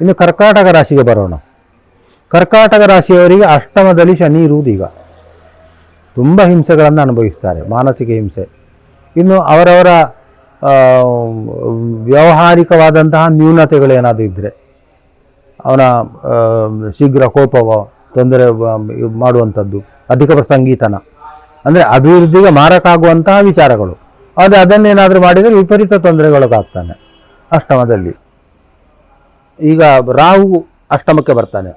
ಇನ್ನು ಕರ್ಕಾಟಕ ರಾಶಿಗೆ ಬರೋಣ. ಕರ್ಕಾಟಕ ರಾಶಿಯವರಿಗೆ ಅಷ್ಟಮದಲ್ಲಿ ಶನಿ ಇರುವುದು ಈಗ. ತುಂಬ ಹಿಂಸೆಗಳನ್ನು ಅನುಭವಿಸ್ತಾರೆ, ಮಾನಸಿಕ ಹಿಂಸೆ. ಇನ್ನು ಅವರವರ ವ್ಯಾವಹಾರಿಕವಾದಂತಹ ನ್ಯೂನತೆಗಳೇನಾದರೂ ಇದ್ದರೆ ಅವನ ಶೀಘ್ರ ಕೋಪವ, ತೊಂದರೆ ಮಾಡುವಂಥದ್ದು, ಅಧಿಕ ಪ್ರಸಂಗೀತನ ಅಂದರೆ ಅಭಿವೃದ್ಧಿಗೆ ಮಾರಕಾಗುವಂತಹ ವಿಚಾರಗಳು. ಆದರೆ ಅದನ್ನೇನಾದರೂ ಮಾಡಿದರೆ ವಿಪರೀತ ತೊಂದರೆಗೊಳಗಾಗ್ತಾನೆ ಅಷ್ಟಮದಲ್ಲಿ. ಈಗ ರಾಹು ಅಷ್ಟಮಕ್ಕೆ ಬರ್ತಾನೆ.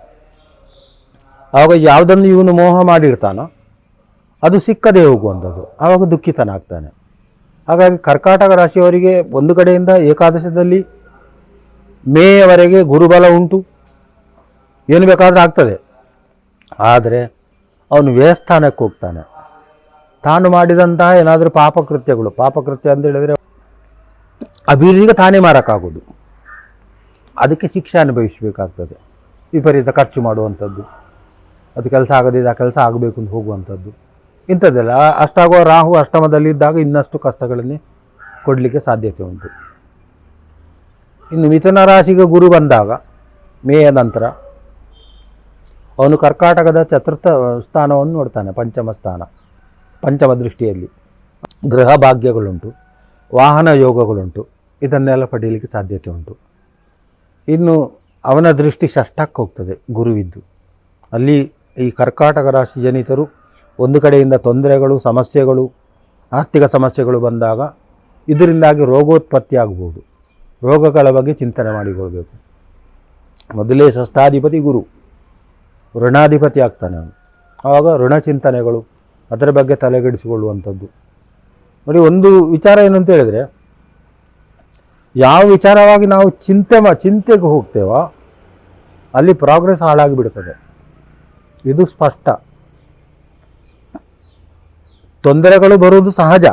ಆವಾಗ ಯಾವುದನ್ನು ಇವನು ಮೋಹ ಮಾಡಿರ್ತಾನೋ ಅದು ಸಿಕ್ಕದೇ ಹೋಗುವಂಥದ್ದು. ಆವಾಗ ದುಃಖಿತನಾಗ್ತಾನೆ ಹಾಗಾಗಿ ಕರ್ಕಾಟಕ ರಾಶಿಯವರಿಗೆ ಒಂದು ಕಡೆಯಿಂದ ಏಕಾದಶದಲ್ಲಿ ಮೇಯವರೆಗೆ ಗುರುಬಲ ಉಂಟು. ಏನು ಬೇಕಾದರೂ ಆಗ್ತದೆ. ಆದರೆ ಅವನು ವ್ಯಯಸ್ಥಾನಕ್ಕೆ ಹೋಗ್ತಾನೆ. ತಾನು ಮಾಡಿದಂತಹ ಏನಾದರೂ ಪಾಪಕೃತ್ಯಗಳು, ಪಾಪಕೃತ್ಯ ಅಂತ ಹೇಳಿದರೆ ಅಭಿವೃದ್ಧಿಗೆ ತಾನೇ ಮಾರಕ್ಕಾಗೋದು. ಅದಕ್ಕೆ ಶಿಕ್ಷೆ ಅನುಭವಿಸಬೇಕಾಗ್ತದೆ. ವಿಪರೀತ ಖರ್ಚು ಮಾಡುವಂಥದ್ದು. ಅದು ಕೆಲಸ ಆಗದಿದ್ದ ಆ ಕೆಲಸ ಆಗಬೇಕು ಅಂತ ಹೋಗುವಂಥದ್ದು. ಇಂಥದ್ದೆಲ್ಲ. ಅಷ್ಟಾಗುವ ರಾಹು ಅಷ್ಟಮದಲ್ಲಿದ್ದಾಗ ಇನ್ನಷ್ಟು ಕಷ್ಟಗಳನ್ನೇ ಕೊಡಲಿಕ್ಕೆ ಸಾಧ್ಯತೆ ಉಂಟು. ಇನ್ನು ಮಿಥುನ ರಾಶಿಗೆ ಗುರು ಬಂದಾಗ ಮೇಯ ನಂತರ ಅವನು ಕರ್ಕಾಟಕದ ಚತುರ್ಥ ಸ್ಥಾನವನ್ನು ನೋಡ್ತಾನೆ, ಪಂಚಮ ಸ್ಥಾನ. ಪಂಚಮ ದೃಷ್ಟಿಯಲ್ಲಿ ಗೃಹ ಭಾಗ್ಯಗಳುಂಟು, ವಾಹನ ಯೋಗಗಳುಂಟು. ಇದನ್ನೆಲ್ಲ ಪಡೀಲಿಕ್ಕೆ ಸಾಧ್ಯತೆ ಉಂಟು. ಇನ್ನು ಅವನ ದೃಷ್ಟಿ ಷಷ್ಟಕ್ಕೆ ಹೋಗ್ತದೆ, ಗುರುವಿದ್ದು. ಅಲ್ಲಿ ಈ ಕರ್ಕಾಟಕ ರಾಶಿ ಜನಿತರು ಒಂದು ಕಡೆಯಿಂದ ತೊಂದರೆಗಳು, ಸಮಸ್ಯೆಗಳು, ಆರ್ಥಿಕ ಸಮಸ್ಯೆಗಳು ಬಂದಾಗ ಇದರಿಂದಾಗಿ ರೋಗೋತ್ಪತ್ತಿ ಆಗ್ಬೋದು. ರೋಗಗಳ ಬಗ್ಗೆ ಚಿಂತನೆ ಮಾಡಿಕೊಳ್ಬೇಕು. ಮೊದಲೇ ಷಷ್ಠಾಧಿಪತಿ ಗುರು, ಋಣಾಧಿಪತಿ ಆಗ್ತಾನೆ ಅವನು. ಆವಾಗ ಋಣ ಚಿಂತನೆಗಳು, ಅದರ ಬಗ್ಗೆ ತಲೆಗೆಡಿಸಿಕೊಳ್ಳುವಂಥದ್ದು ನೋಡಿ, ಒಂದು ವಿಚಾರ ಏನು ಅಂತ ಹೇಳಿದರೆ ಯಾವ ವಿಚಾರವಾಗಿ ನಾವು ಚಿಂತೆ ಮಾ, ಚಿಂತೆಗೆ ಹೋಗ್ತೇವೋ ಅಲ್ಲಿ ಪ್ರೋಗ್ರೆಸ್ ಹಾಳಾಗಿ ಬಿಡ್ತದೆ ಇದು ಸ್ಪಷ್ಟ. ತೊಂದರೆಗಳು ಬರುವುದು ಸಹಜ.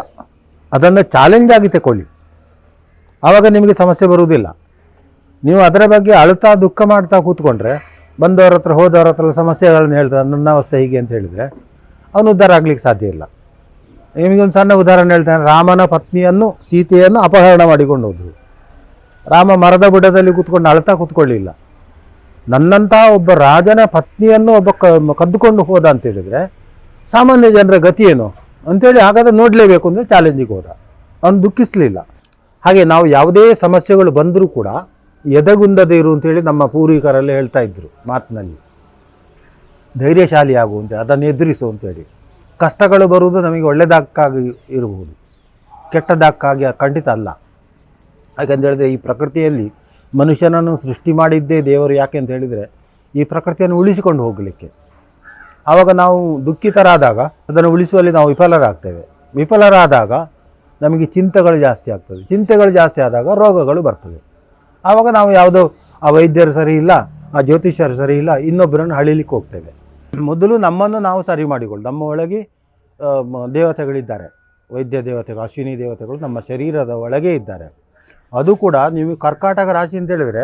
ಅದನ್ನು ಚಾಲೆಂಜ್ ಆಗಿ ತಗೊಳ್ಳಿ ಆವಾಗ ನಿಮಗೆ ಸಮಸ್ಯೆ ಬರುವುದಿಲ್ಲ. ನೀವು ಅದರ ಬಗ್ಗೆ ಅಳುತ್ತಾ ದುಃಖ ಮಾಡ್ತಾ ಕೂತ್ಕೊಂಡ್ರೆ, ಬಂದವರ ಹತ್ರ, ಹೋದವರ ಹತ್ರ ಸಮಸ್ಯೆಗಳನ್ನು ಹೇಳ್ತಾರೆ. ನನ್ನ ಅವಸ್ಥೆ ಹೀಗೆ ಅಂತ ಹೇಳಿದರೆ, ಅವನು ಉದ್ಧಾರ ಆಗಲಿಕ್ಕೆ ಸಾಧ್ಯ ಇಲ್ಲ. ನಿಮಗೊಂದು ಸಣ್ಣ ಉದಾಹರಣೆ ಹೇಳ್ತಾನೆ. ರಾಮನ ಪತ್ನಿಯನ್ನು, ಸೀತೆಯನ್ನು ಅಪಹರಣ ಮಾಡಿಕೊಂಡು ಹೋದರು. ರಾಮ ಮರದ ಬುಡದಲ್ಲಿ ಕೂತ್ಕೊಂಡು ಅಳ್ತಾ ಕೂತ್ಕೊಳ್ಳಿಲ್ಲ. ನನ್ನಂತಹ ಒಬ್ಬ ರಾಜನ ಪತ್ನಿಯನ್ನು ಒಬ್ಬ ಕದ್ದುಕೊಂಡು ಹೋದ ಅಂತ ಹೇಳಿದರೆ, ಸಾಮಾನ್ಯ ಜನರ ಗತಿ ಏನು? ಅಂತೇಳಿ ಹಾಗಾದ್ರೆ ನೋಡಲೇಬೇಕು ಅಂದರೆ ಚಾಲೆಂಜಿಗೆ ಹೋದ. ಅವನು ದುಃಖಿಸಲಿಲ್ಲ. ಹಾಗೆ ನಾವು ಯಾವುದೇ ಸಮಸ್ಯೆಗಳು ಬಂದರೂ ಕೂಡ ಎದಗುಂದದೆ ಇರು ಅಂತೇಳಿ ನಮ್ಮ ಪೂರ್ವಿಕರೆಲ್ಲ ಹೇಳ್ತಾ ಇದ್ರು ಮಾತಿನಲ್ಲಿ. ಧೈರ್ಯಶಾಲಿ ಆಗು ಅದನ್ನು ಎದುರಿಸು ಅಂತೇಳಿ ಕಷ್ಟಗಳು ಬರುವುದು ನಮಗೆ ಒಳ್ಳೆಯದಕ್ಕಾಗಿ ಇರಬಹುದು ಕೆಟ್ಟದಕ್ಕಾಗಿ ಖಂಡಿತ ಅಲ್ಲ. ಯಾಕಂತ ಹೇಳಿದ್ರೆ ಈ ಪ್ರಕೃತಿಯಲ್ಲಿ ಮನುಷ್ಯನನ್ನು ಸೃಷ್ಟಿ ಮಾಡಿದ್ದೇ ದೇವರು ಯಾಕೆ ಅಂತ ಹೇಳಿದರೆ ಈ ಪ್ರಕೃತಿಯನ್ನು ಉಳಿಸಿಕೊಂಡು ಹೋಗಲಿಕ್ಕೆ. ಆವಾಗ ನಾವು ದುಃಖಿತರಾದಾಗ ಅದನ್ನು ಉಳಿಸುವಲ್ಲಿ ನಾವು ವಿಫಲರಾಗ್ತೇವೆ. ವಿಫಲರಾದಾಗ ನಮಗೆ ಚಿಂತೆಗಳು ಜಾಸ್ತಿ ಆಗ್ತದೆ. ಚಿಂತೆಗಳು ಜಾಸ್ತಿ ಆದಾಗ ರೋಗಗಳು ಬರ್ತವೆ ಆವಾಗ ನಾವು ಯಾವುದೋ ಆ ವೈದ್ಯರು ಸರಿ ಇಲ್ಲ, ಆ ಜ್ಯೋತಿಷ್ಯರು ಸರಿ ಇಲ್ಲ, ಇನ್ನೊಬ್ಬರನ್ನು ಹಳಿಲಿಕ್ಕೆ ಹೋಗ್ತೇವೆ. ಮೊದಲು ನಮ್ಮನ್ನು ನಾವು ಸರಿ ಮಾಡಿಕೊಳ್ಳಿ ನಮ್ಮ ಒಳಗೆ ದೇವತೆಗಳಿದ್ದಾರೆ. ವೈದ್ಯ ದೇವತೆಗಳು, ಅಶ್ವಿನಿ ದೇವತೆಗಳು ನಮ್ಮ ಶರೀರದ ಒಳಗೆ ಇದ್ದಾರೆ. ಅದು ಕೂಡ ನೀವು ಕರ್ಕಾಟಕ ರಾಶಿ ಅಂತ ಹೇಳಿದರೆ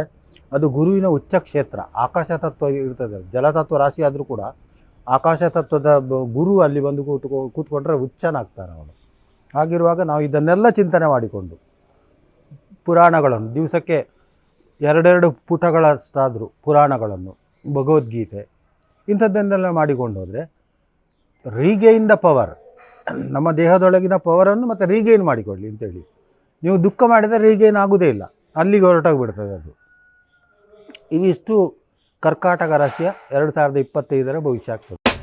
ಅದು ಗುರುವಿನ ಉಚ್ಚ ಕ್ಷೇತ್ರ, ಆಕಾಶ ತತ್ವ ಇರ್ತದೆ ಜಲತತ್ವ ರಾಶಿ ಆದರೂ ಕೂಡ ಆಕಾಶ ತತ್ವದ ಗುರು ಅಲ್ಲಿ ಬಂದು ಕೂತ್ಕೊ, ಕೂತ್ಕೊಂಡ್ರೆ ಉಚ್ಚನಾಗ್ತಾನೆ ಅವನು. ಹಾಗಿರುವಾಗ ನಾವು ಇದನ್ನೆಲ್ಲ ಚಿಂತನೆ ಮಾಡಿಕೊಂಡು ಪುರಾಣಗಳನ್ನು, ದಿವಸಕ್ಕೆ ಎರಡೆರಡು ಪುಟಗಳಷ್ಟಾದರೂ ಪುರಾಣಗಳನ್ನು, ಭಗವದ್ಗೀತೆ ಇಂಥದ್ದನ್ನೆಲ್ಲ ಮಾಡಿಕೊಂಡು ಹೋದರೆ ರೀಗೆಯಿಂದ ಪವರ್ ನಮ್ಮ ದೇಹದೊಳಗಿನ ಪವರನ್ನು ಮತ್ತು ರೀಗೈನ್ ಮಾಡಿಕೊಳ್ಳಿ ಅಂತೇಳಿ ನೀವು ದುಃಖ ಮಾಡಿದರೆ ರೀಗೈನ್ ಆಗೋದೇ ಇಲ್ಲ. ಅಲ್ಲಿಗೆ ಹೊರಟೋಗ್ಬಿಡ್ತದೆ ಅದು. ಇವಿಷ್ಟು ಕರ್ಕಾಟಕ ರಾಶಿಯ ಎರಡು ಸಾವಿರದ ಇಪ್ಪತ್ತೈದರ ಭವಿಷ್ಯ ಆಗ್ತದೆ.